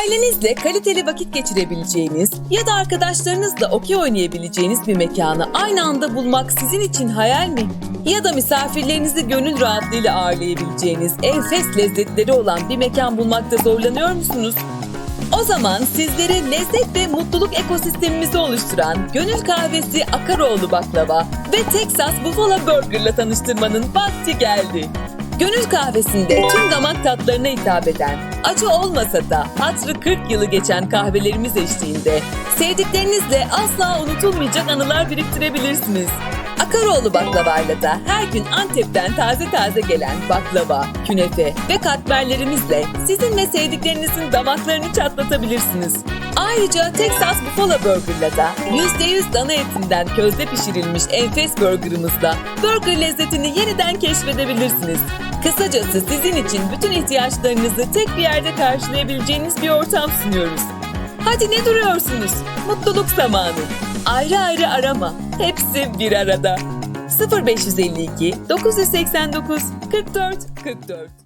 Ailenizle kaliteli vakit geçirebileceğiniz ya da arkadaşlarınızla okey oynayabileceğiniz bir mekanı aynı anda bulmak sizin için hayal mi? Ya da misafirlerinizi gönül rahatlığıyla ağırlayabileceğiniz enfes lezzetleri olan bir mekan bulmakta zorlanıyor musunuz? O zaman sizlere lezzet ve mutluluk ekosistemimizi oluşturan Gönül Kahvesi Akaroğlu Baklava ve Texas Buffalo Burger'la tanıştırmanın vakti geldi. Gönül Kahvesi'nde tüm damak tatlarına hitap eden, acı olmasa da hatrı 40 yılı geçen kahvelerimiz eşliğinde sevdiklerinizle asla unutulmayacak anılar biriktirebilirsiniz. Akaroğlu baklavayla da her gün Antep'ten taze taze gelen baklava, künefe ve katmerlerimizle sizin ve sevdiklerinizin damaklarını çatlatabilirsiniz. Ayrıca Texas Buffalo Burger'la da %100 dana etinden közde pişirilmiş enfes burgerımızla burger lezzetini yeniden keşfedebilirsiniz. Kısacası sizin için bütün ihtiyaçlarınızı tek bir yerde karşılayabileceğiniz bir ortam sunuyoruz. Hadi ne duruyorsunuz? Mutluluk zamanı. Ayrı ayrı arama. Hepsi bir arada. 0552 989 44 44